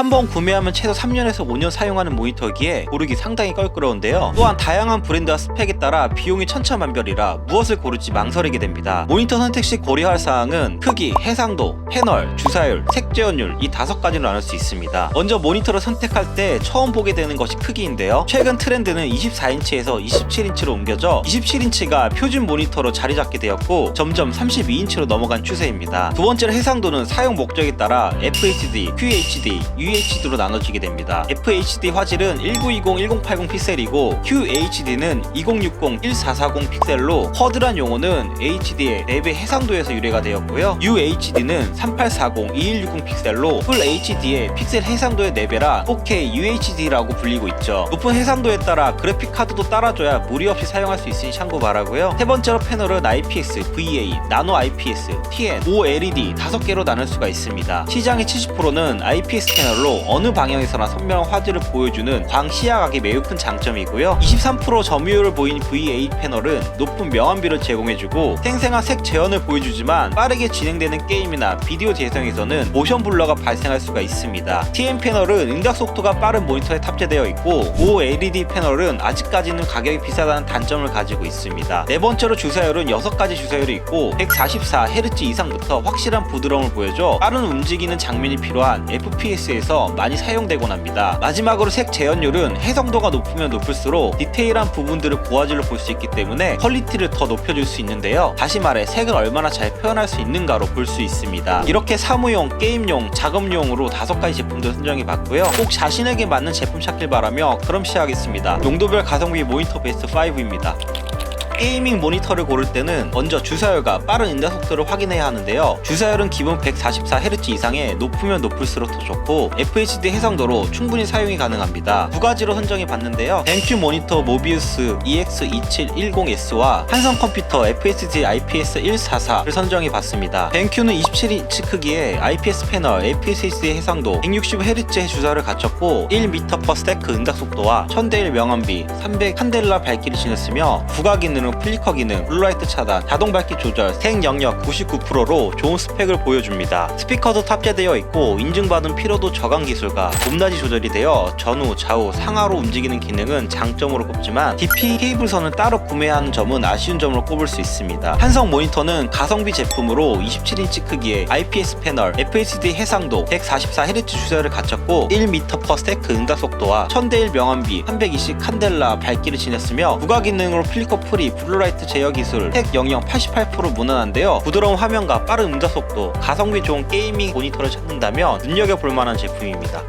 한 번 구매하면 최소 3년에서 5년 사용하는 모니터기에 고르기 상당히 껄끄러운데요. 또한 다양한 브랜드와 스펙에 따라 비용이 천차만별이라 무엇을 고를지 망설이게 됩니다. 모니터 선택 시 고려할 사항은 크기, 해상도, 패널, 주사율, 색재현율 이 다섯 가지로 나눌 수 있습니다. 먼저 모니터를 선택할 때 처음 보게 되는 것이 크기인데요. 최근 트렌드는 24인치에서 27인치로 옮겨져 27인치가 표준 모니터로 자리 잡게 되었고 점점 32인치로 넘어간 추세입니다. 두 번째로 해상도는 사용 목적에 따라 FHD, QHD, UHD로 나눠지게 됩니다. FHD 화질은 1920, 1080 픽셀이고 QHD는 2060, 1440 픽셀로 쿼드란 용어는 HD의 4배 해상도에서 유래가 되었고요. UHD는 3840, 2160 픽셀로 풀 HD의 픽셀 해상도의 4배라 4K UHD라고 불리고 있죠. 높은 해상도에 따라 그래픽 카드도 따라줘야 무리 없이 사용할 수 있으니 참고 바라고요. 세 번째로 패널은 IPS, VA, 나노 IPS, TN, OLED 5개로 나눌 수가 있습니다. 시장의 70%는 IPS 패널로 어느 방향에서나 선명한 화질을 보여주는 광시야각이 매우 큰 장점이고요. 23% 점유율을 보이는 VA 패널은 높은 명암비를 제공해주고 생생한 색 재현을 보여주지만 빠르게 진행되는 게임이나 비디오 재생에서는 모션 블러가 발생할 수가 있습니다. TN 패널은 응답 속도가 빠른 모니터에 탑재되어 있고 OLED 패널은 아직까지는 가격이 비싸다는 단점을 가지고 있습니다. 네 번째로 주사율은 6가지 주사율이 있고 144Hz 이상부터 확실한 부드러움을 보여줘 빠른 움직이는 장면이 필요한 FPS 에서 많이 사용되곤 합니다. 마지막으로 색 재현율은 해상도가 높으면 높을수록 디테일한 부분들을 고화질로 볼 수 있기 때문에 퀄리티를 더 높여줄 수 있는데요. 다시 말해 색을 얼마나 잘 표현할 수 있는가로 볼 수 있습니다. 이렇게 사무용, 게임용, 작업용으로 다섯 가지 제품들 선정해 봤고요. 꼭 자신에게 맞는 제품 찾길 바라며 그럼 시작하겠습니다. 용도별 가성비 모니터 베스트 5입니다. 게이밍 모니터를 고를 때는 먼저 주사율과 빠른 인다 속도를 확인해야 하는데요. 주사율은 기본 144Hz 이상에 높으면 높을수록 더 좋고 FHD 해상도로 충분히 사용이 가능합니다. 두 가지로 선정해 봤는데요. 벤큐 모니터 모비우스 EX2710S와 한성 컴퓨터 FHD IPS 144를 선정해 봤습니다. 벤큐는 27인치 크기의 IPS 패널, FHD 해상도, 160Hz 주사를 갖췄고 1m/s 응답 속도와 1000대1 명암비, 300 칸델라 밝기를 지녔으며 기 능은 플리커 기능, 블루라이트 차단, 자동 밝기 조절, 색 영역 99%로 좋은 스펙을 보여줍니다. 스피커도 탑재되어 있고 인증받은 피로도 저감 기술과 높낮이 조절이 되어 전후, 좌우, 상하로 움직이는 기능은 장점으로 꼽지만 DP 케이블선을 따로 구매하는 점은 아쉬운 점으로 꼽을 수 있습니다. 한성 모니터는 가성비 제품으로 27인치 크기의 IPS 패널, FHD 해상도, 144Hz 주사를 갖췄고 1m/s 응답 속도와 1000대1 명암비, 320 칸델라 밝기를 지녔으며 부가 기능으로 플리커 프리, 블루라이트 제어 기술, 색 영역 88% 무난한데요. 부드러운 화면과 빠른 응답 속도, 가성비 좋은 게이밍 모니터를 찾는다면 눈여겨볼 만한 제품입니다.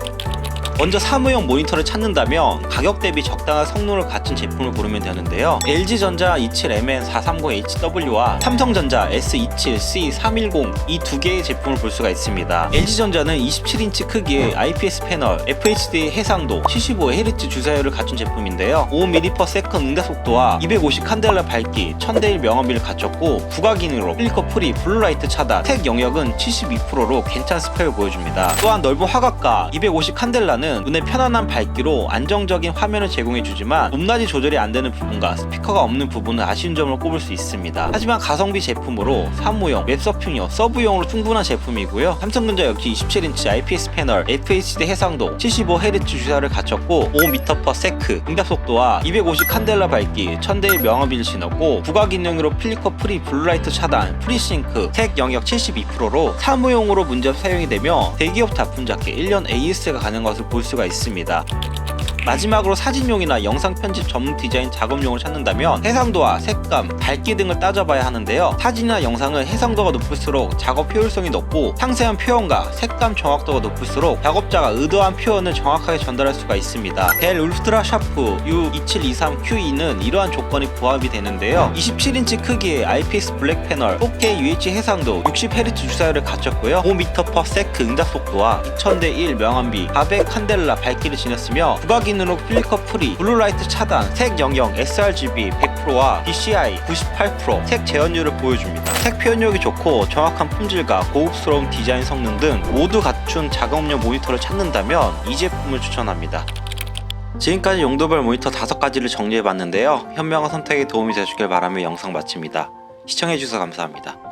먼저 사무용 모니터를 찾는다면 가격 대비 적당한 성능을 갖춘 제품을 고르면 되는데요. LG전자 27MN430HW와 삼성전자 S27C310 이 두 개의 제품을 볼 수가 있습니다. LG전자는 27인치 크기의 IPS 패널, FHD 해상도, 75Hz 주사율을 갖춘 제품인데요. 5ms 응답 속도와 250 칸델라 밝기, 1000대1 명암비를 갖췄고 부가 기능으로 필커 프리, 블루라이트 차단, 색 영역은 72%로 괜찮은 스펙을 보여줍니다. 또한 넓은 화각과 250 칸델라는 눈에 편안한 밝기로 안정적인 화면을 제공해주지만 높낮이 조절이 안 되는 부분과 스피커가 없는 부분은 아쉬운 점을 꼽을 수 있습니다. 하지만 가성비 제품으로 사무용, 웹서핑용, 서브용으로 충분한 제품이고요. 삼성전자 역시 27인치 IPS 패널, FHD 해상도, 75Hz 주사를 갖췄고 5m/s 응답 속도와 250 칸델라 밝기, 1000대의 명암비를 지녔고 부가 기능으로 플리커 프리 블루라이트 차단, 프리싱크, 색 영역 72%로 사무용으로 문제없이 사용이 되며 대기업 작품 작게 1년 AS가 가능한 것을 볼 수가 있습니다. 마지막으로 사진용이나 영상 편집 전문 디자인 작업용을 찾는다면 해상도와 색감, 밝기 등을 따져봐야 하는데요. 사진이나 영상은 해상도가 높을수록 작업 효율성이 높고 상세한 표현과 색감 정확도가 높을수록 작업자가 의도한 표현을 정확하게 전달할 수가 있습니다. 델 울트라 샤프 U2723QE는 이러한 조건이 부합이 되는데요. 27인치 크기의 IPS 블랙 패널, 4K UH 해상도, 60Hz 주사율을 갖췄고요. 5m/s 응답 속도와 2000대 1 명암비, 400 칸델라 밝기를 지녔으며 부가 기능으로 필리커 프리, 블루라이트 차단, 색 영역 sRGB 100%와 DCI 98%, 색 재현율을 보여줍니다. 색 표현력이 좋고 정확한 품질과 고급스러운 디자인 성능 등 모두 갖춘 작업용 모니터를 찾는다면 이 제품을 추천합니다. 지금까지 용도별 모니터 5가지를 정리해봤는데요. 현명한 선택에 도움이 되셨길 바라며 영상 마칩니다. 시청해주셔서 감사합니다.